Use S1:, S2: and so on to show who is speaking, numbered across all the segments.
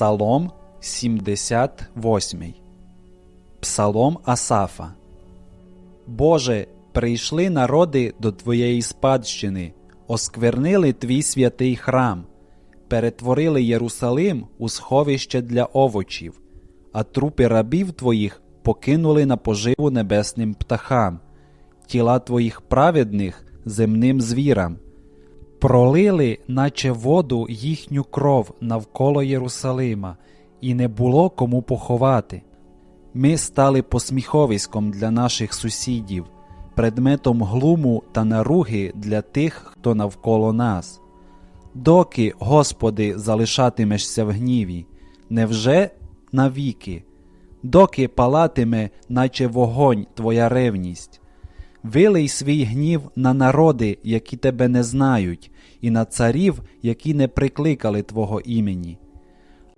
S1: Псалом 78. Псалом Асафа. Боже, прийшли народи до Твоєї спадщини, осквернили Твій святий храм, перетворили Єрусалим у сховище для овочів, а трупи рабів Твоїх покинули на поживу небесним птахам, тіла Твоїх праведних земним звірам пролили, наче воду, їхню кров навколо Єрусалима, і не було кому поховати. Ми стали посміховиськом для наших сусідів, предметом глуму та наруги для тих, хто навколо нас. Доки, Господи, залишатимешся в гніві, невже навіки? Доки палатиме, наче вогонь Твоя ревність? Вилий свій гнів на народи, які тебе не знають, і на царів, які не прикликали Твого імені.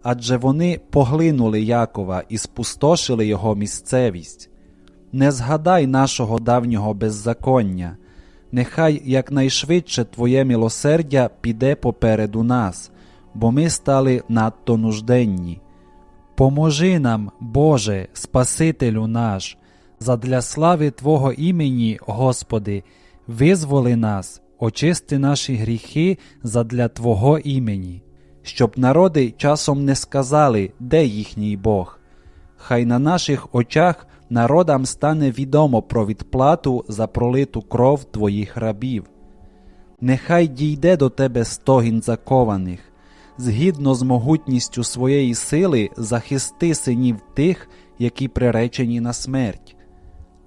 S1: Адже вони поглинули Якова і спустошили його місцевість. Не згадай нашого давнього беззаконня, нехай якнайшвидше Твоє милосердя піде попереду нас, бо ми стали надто нужденні. Поможи нам, Боже, Спасителю наш, задля слави Твого імені, Господи, визволи нас, очисти наші гріхи задля Твого імені, щоб народи часом не сказали, де їхній Бог. Хай на наших очах народам стане відомо про відплату за пролиту кров Твоїх рабів. Нехай дійде до Тебе стогін закованих, згідно з могутністю своєї сили захисти синів тих, які приречені на смерть.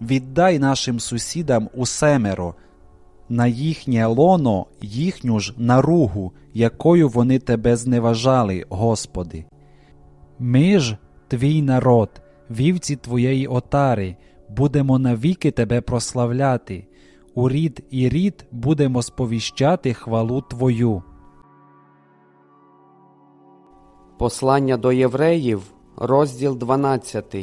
S1: Віддай нашим сусідам усемеро, на їхнє лоно їхню ж наругу, якою вони тебе зневажали, Господи. Ми ж, твій народ, вівці твоєї отари, будемо навіки тебе прославляти, у рід і рід будемо сповіщати хвалу Твою.
S2: Послання до євреїв, розділ 12.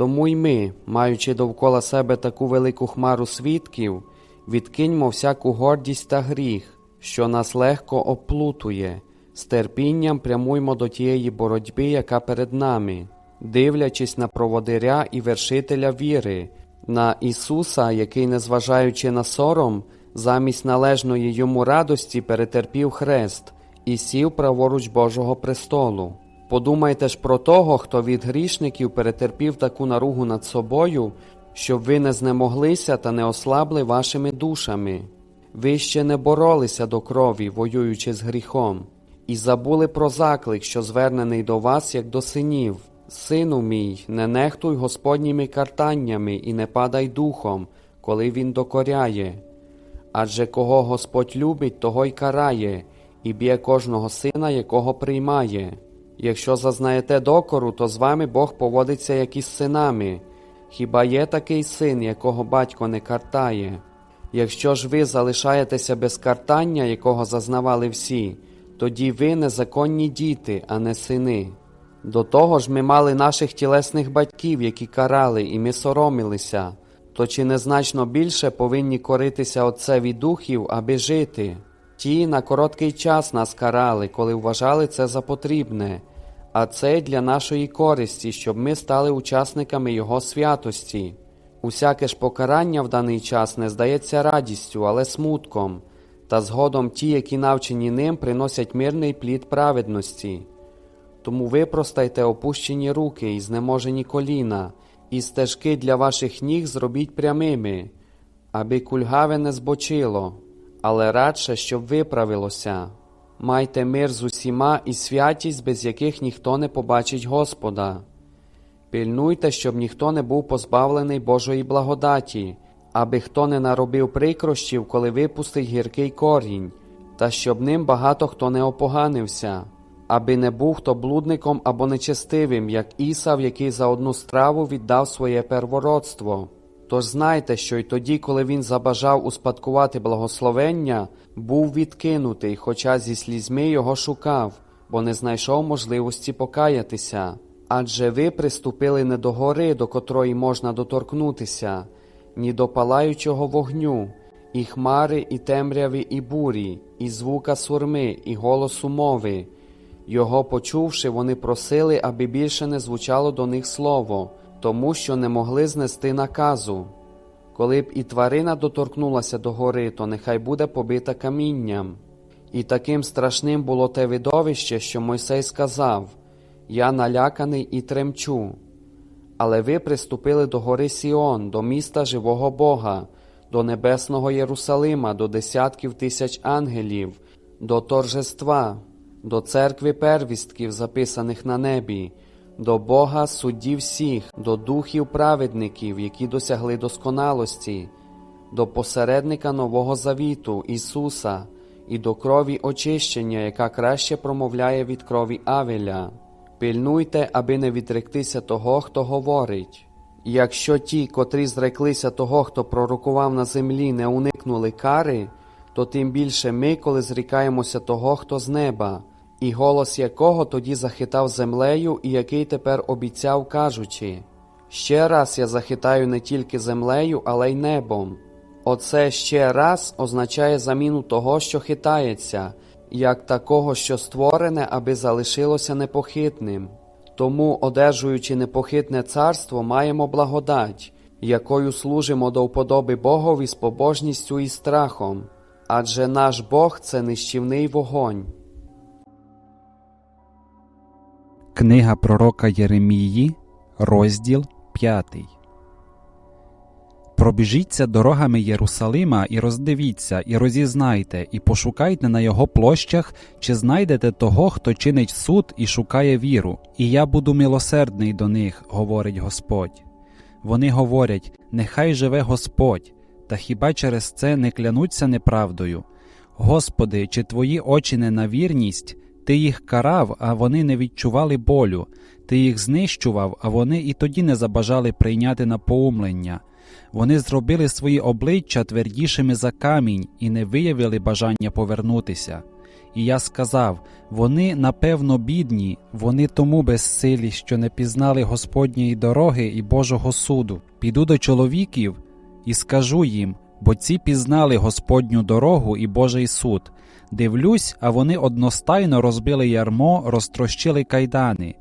S2: Тому й ми, маючи довкола себе таку велику хмару свідків, відкиньмо всяку гордість та гріх, що нас легко оплутує, з терпінням прямуймо до тієї боротьби, яка перед нами, дивлячись на проводиря і вершителя віри, на Ісуса, який, незважаючи на сором, замість належної йому радості перетерпів хрест і сів праворуч Божого престолу. Подумайте ж про того, хто від грішників перетерпів таку наругу над собою, щоб ви не знемоглися та не ослабли вашими душами. Ви ще не боролися до крові, воюючи з гріхом, і забули про заклик, що звернений до вас, як до синів. Сину мій, не нехтуй Господніми картаннями і не падай духом, коли Він докоряє. Адже кого Господь любить, того й карає, і б'є кожного сина, якого приймає. Якщо зазнаєте докору, то з вами Бог поводиться як із синами. Хіба є такий син, якого батько не картає? Якщо ж ви залишаєтеся без картання, якого зазнавали всі, тоді ви незаконні діти, а не сини. До того ж ми мали наших тілесних батьків, які карали, і ми соромилися, то чи незначно більше повинні коритися Отцеві духів, аби жити? Ті на короткий час нас карали, коли вважали це за потрібне, а це для нашої користі, щоб ми стали учасниками Його святості. Усяке ж покарання в даний час не здається радістю, але смутком, та згодом ті, які навчені ним, приносять мирний плід праведності. Тому випростайте опущені руки і знеможені коліна, і стежки для ваших ніг зробіть прямими, аби кульгаве не збочило, але радше, щоб виправилося. Майте мир з усіма і святість, без яких ніхто не побачить Господа. Пильнуйте, щоб ніхто не був позбавлений Божої благодаті, аби хто не наробив прикрощів, коли випустить гіркий корінь, та щоб ним багато хто не опоганився, аби не був хто блудником або нечестивим, як Ісав, який за одну страву віддав своє первородство. Тож знайте, що й тоді, коли він забажав успадкувати благословення, був відкинутий, хоча зі слізьми його шукав, бо не знайшов можливості покаятися. Адже ви приступили не до гори, до котрої можна доторкнутися, ні до палаючого вогню, і хмари, і темряви, і бурі, і звука сурми, і голосу мови, Його почувши, вони просили, аби більше не звучало до них слово, тому що не могли знести наказу. Коли б і тварина доторкнулася до гори, то нехай буде побита камінням. І таким страшним було те видовище, що Мойсей сказав: Я наляканий і тремчу. Але ви приступили до гори Сіон, до міста живого Бога, до небесного Єрусалима, до десятків тисяч ангелів, до торжества, до церкви первістків, записаних на небі, до Бога суддів всіх, до духів праведників, які досягли досконалості, до посередника Нового Завіту Ісуса і до крові очищення, яка краще промовляє від крові Авеля. Пильнуйте, аби не відректися того, хто говорить. Якщо ті, котрі зреклися того, хто пророкував на землі, не уникнули кари, то тим більше ми, коли зрікаємося того, хто з неба, і голос якого тоді захитав землею, і який тепер обіцяв, кажучи: Ще раз я захитаю не тільки землею, але й небом. Оце ще раз означає заміну того, що хитається, як такого, що створене, аби залишилося непохитним. Тому, одержуючи непохитне царство, маємо благодать, якою служимо до вподоби Богові з побожністю і страхом, адже наш Бог це нищівний вогонь.
S1: Книга пророка Єремії, розділ 5. Пробіжіться дорогами Єрусалима і роздивіться, і розізнайте, і пошукайте на його площах, чи знайдете того, хто чинить суд і шукає віру, і я буду милосердний до них, говорить Господь. Вони говорять: Нехай живе Господь, та хіба через це не клянуться неправдою? Господи, чи твої очі не на вірність? Ти їх карав, а вони не відчували болю, ти їх знищував, а вони і тоді не забажали прийняти на поумлення. Вони зробили свої обличчя твердішими за камінь і не виявили бажання повернутися. І я сказав: вони, напевно, бідні, вони тому безсилі, що не пізнали Господньої дороги і Божого суду. Піду до чоловіків і скажу їм, бо ці пізнали Господню дорогу і Божий суд. Дивлюсь, а вони одностайно розбили ярмо, розтрощили кайдани.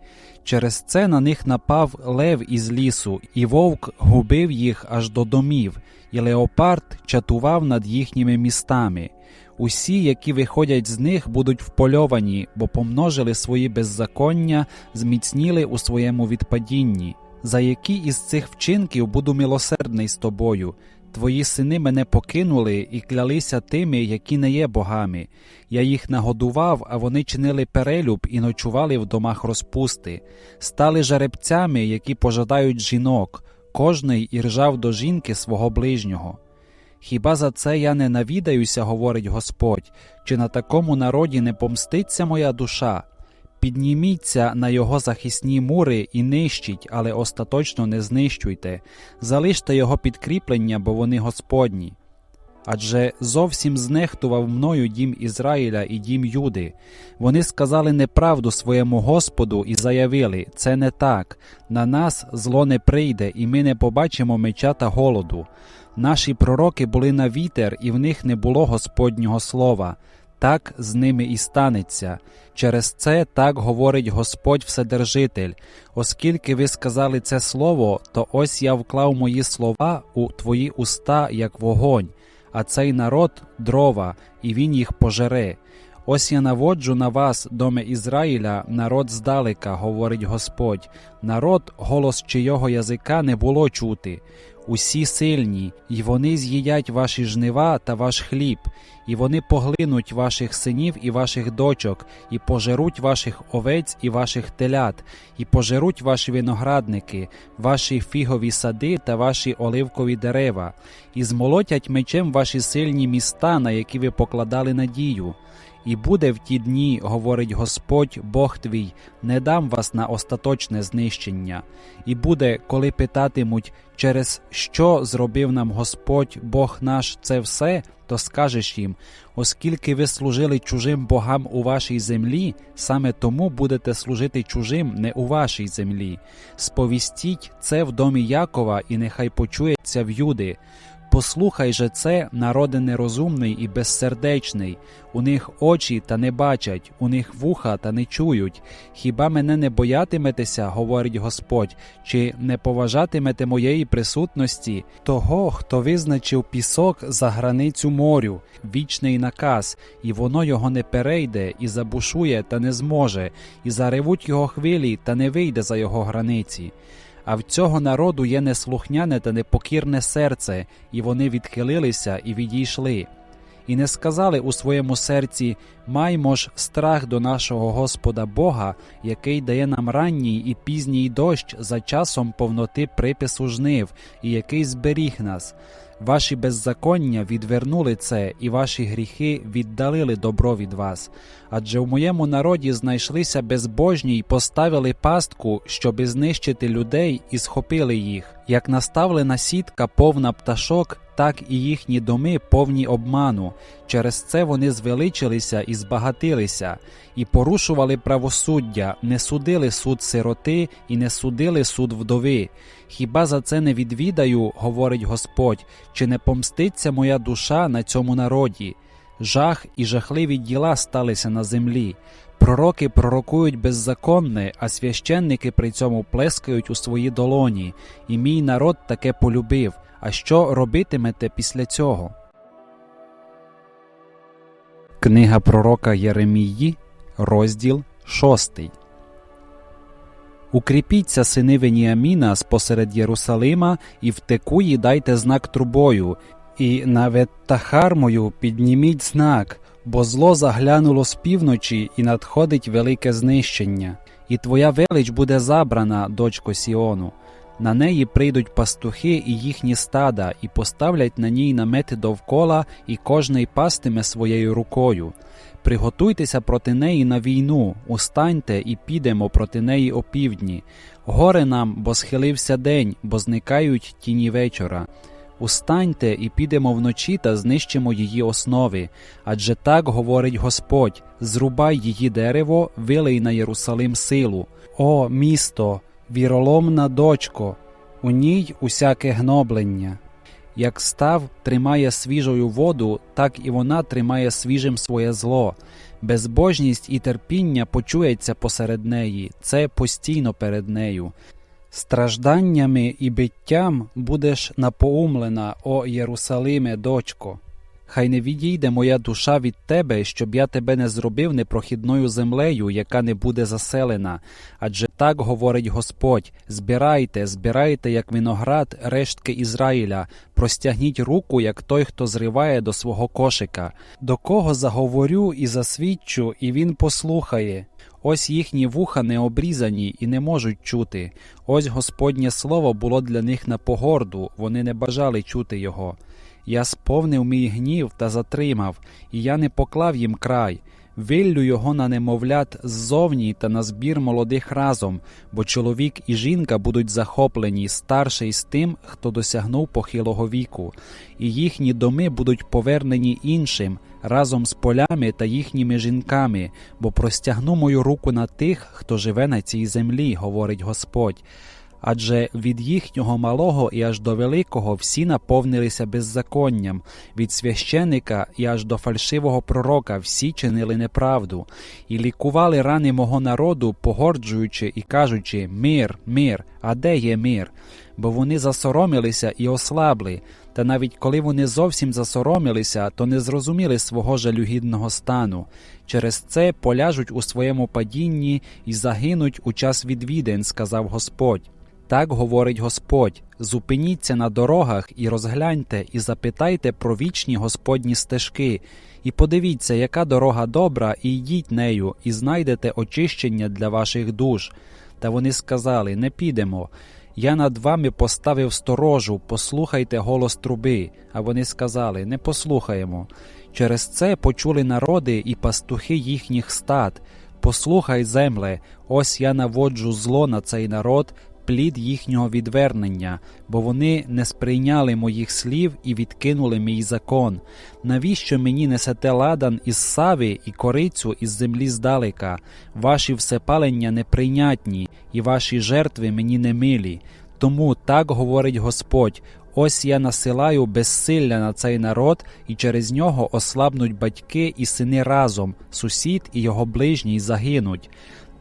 S1: Через це на них напав лев із лісу, і вовк губив їх аж до домів, і леопард чатував над їхніми містами. Усі, які виходять з них, будуть впольовані, бо помножили свої беззаконня, зміцніли у своєму відпадінні. За які із цих вчинків буду милосердний з тобою. Твої сини мене покинули і клялися тими, які не є богами. Я їх нагодував, а вони чинили перелюб і ночували в домах розпусти, стали жеребцями, які пожадають жінок, кожний іржав до жінки свого ближнього. Хіба за це я не навідаюся, говорить Господь, чи на такому народі не помститься моя душа? Підніміться на його захисні мури і нищіть, але остаточно не знищуйте, залиште його підкріплення, бо вони Господні. Адже зовсім знехтував мною дім Ізраїля і дім Юди. Вони сказали неправду своєму Господу і заявили: це не так, на нас зло не прийде, і ми не побачимо меча та голоду. Наші пророки були на вітер, і в них не було Господнього слова. Так з ними і станеться. Через це так говорить Господь Вседержитель. Оскільки ви сказали це слово, то ось я вклав мої слова у твої уста, як вогонь, а цей народ дрова, і він їх пожере. Ось я наводжу на вас, доме Ізраїля, народ здалека, говорить Господь, народ, голос чийого язика не було чути. Усі сильні, і вони з'їдять ваші жнива та ваш хліб, і вони поглинуть ваших синів і ваших дочок, і пожеруть ваших овець і ваших телят, і пожеруть ваші виноградники, ваші фігові сади та ваші оливкові дерева, і змолотять мечем ваші сильні міста, на які ви покладали надію. І буде в ті дні, говорить Господь, Бог твій, не дам вас на остаточне знищення. І буде, коли питатимуть, через що зробив нам Господь, Бог наш, це все, то скажеш їм, оскільки ви служили чужим богам у вашій землі, саме тому будете служити чужим не у вашій землі. Сповістіть це в домі Якова, і нехай почується в Юди. Послухай же це, народи нерозумний і безсердечний. У них очі та не бачать, у них вуха та не чують. Хіба мене не боятиметеся, говорить Господь, чи не поважатимете моєї присутності, того, хто визначив пісок за границю морю, вічний наказ, і воно його не перейде, і забушує та не зможе, і заревуть його хвилі та не вийде за його границі. А в цього народу є неслухняне та непокірне серце, і вони відхилилися і відійшли. І не сказали у своєму серці Маймо ж страх до нашого Господа Бога, який дає нам ранній і пізній дощ за часом повноти припису жнив, і який зберіг нас. Ваші беззаконня відвернули це, і ваші гріхи віддалили добро від вас. Адже в моєму народі знайшлися безбожні й поставили пастку, щоби знищити людей і схопили їх. Як наставлена сітка повна пташок, так і їхні доми повні обману. Через це вони звеличилися і збагатилися, і порушували правосуддя, не судили суд сироти і не судили суд вдови. Хіба за це не відвідаю, говорить Господь, чи не помститься моя душа на цьому народі? Жах і жахливі діла сталися на землі. Пророки пророкують беззаконне, а священники при цьому плескають у свої долоні, і мій народ таке полюбив. А що робитимете після цього? Книга пророка Єремії, розділ 6. Укріпіться, сини Веніаміна, спосеред Єрусалима, і в Текуї дайте знак трубою, і на Веттахармою підніміть знак, бо зло заглянуло з півночі і надходить велике знищення. І твоя велич буде забрана, дочко Сіону. На неї прийдуть пастухи і їхні стада, і поставлять на ній намети довкола, і кожний пастиме своєю рукою. Приготуйтеся проти неї на війну, устаньте і підемо проти неї опівдні. Горе нам, бо схилився день, бо зникають тіні вечора. Устаньте і підемо вночі та знищимо її основи. Адже так говорить Господь: зрубай її дерево, вилий на Єрусалим силу. О, місто! Віроломна дочко, у ній усяке гноблення. Як став тримає свіжою воду, так і вона тримає свіжим своє зло. Безбожність і терпіння почується посеред неї, це постійно перед нею. Стражданнями і биттям будеш напоумлена, о Єрусалиме, дочко. Хай не відійде моя душа від тебе, щоб я тебе не зробив непрохідною землею, яка не буде заселена. Адже так говорить Господь: збирайте, збирайте, як виноград, рештки Ізраїля, простягніть руку, як той, хто зриває до свого кошика. До кого заговорю і засвідчу, і він послухає. Ось їхні вуха не обрізані і не можуть чути. Ось Господнє слово було для них на погорду, вони не бажали чути його. Я сповнив мій гнів та затримав, і я не поклав їм край. Виллю його на немовлят ззовні та на збір молодих разом, бо чоловік і жінка будуть захоплені старший з тим, хто досягнув похилого віку, і їхні доми будуть повернені іншим разом з полями та їхніми жінками, бо простягну мою руку на тих, хто живе на цій землі, говорить Господь. Адже від їхнього малого і аж до великого всі наповнилися беззаконням, від священика і аж до фальшивого пророка всі чинили неправду, і лікували рани мого народу, погорджуючи і кажучи Мир, мир, а де є мир? Бо вони засоромилися і ослабли, та навіть коли вони зовсім засоромилися, то не зрозуміли свого жалюгідного стану. Через це поляжуть у своєму падінні і загинуть у час відвідин, сказав Господь. Так говорить Господь: зупиніться на дорогах і розгляньте, і запитайте про вічні Господні стежки, і подивіться, яка дорога добра, і йдіть нею, і знайдете очищення для ваших душ. Та вони сказали: Не підемо. Я над вами поставив сторожу, послухайте голос труби. А вони сказали: Не послухаємо. Через це почули народи і пастухи їхніх стад. Послухай, земле, ось я наводжу зло на цей народ, плід їхнього відвернення, бо вони не сприйняли моїх слів і відкинули мій закон. Навіщо мені несете ладан із сави і корицю із землі здалека? Ваші всепалення неприйнятні, і ваші жертви мені не милі. Тому так говорить Господь. Ось я насилаю безсилля на цей народ, і через нього ослабнуть батьки і сини разом, сусід і його ближній загинуть.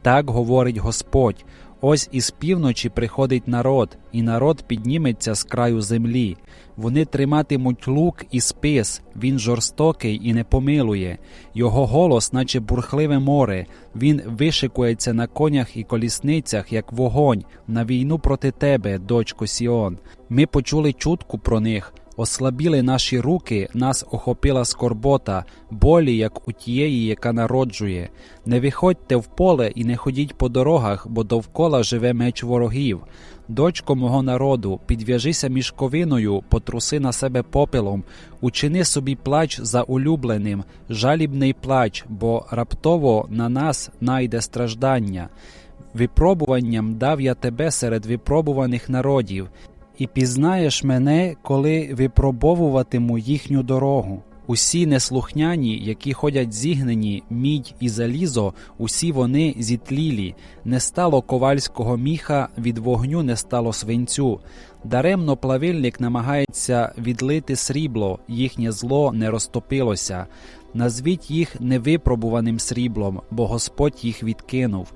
S1: Так говорить Господь. Ось із півночі приходить народ, і народ підніметься з краю землі. Вони триматимуть лук і спис, він жорстокий і не помилує. Його голос, наче бурхливе море, він вишикується на конях і колісницях, як вогонь, на війну проти тебе, дочко Сіон. Ми почули чутку про них. Ослабіли наші руки, нас охопила скорбота, болі, як у тієї, яка народжує. Не виходьте в поле і не ходіть по дорогах, бо довкола живе меч ворогів. Дочко мого народу, підв'яжися мішковиною, потруси на себе попелом, учини собі плач за улюбленим, жалібний плач, бо раптово на нас найде страждання. Випробуванням дав я тебе серед випробуваних народів, і пізнаєш мене, коли випробовуватиму їхню дорогу. Усі неслухняні, які ходять зігнені, мідь і залізо, усі вони зітлілі. Не стало ковальського міха, від вогню не стало свинцю. Даремно плавильник намагається відлити срібло, їхнє зло не розтопилося. Назвіть їх невипробуваним сріблом, бо Господь їх відкинув.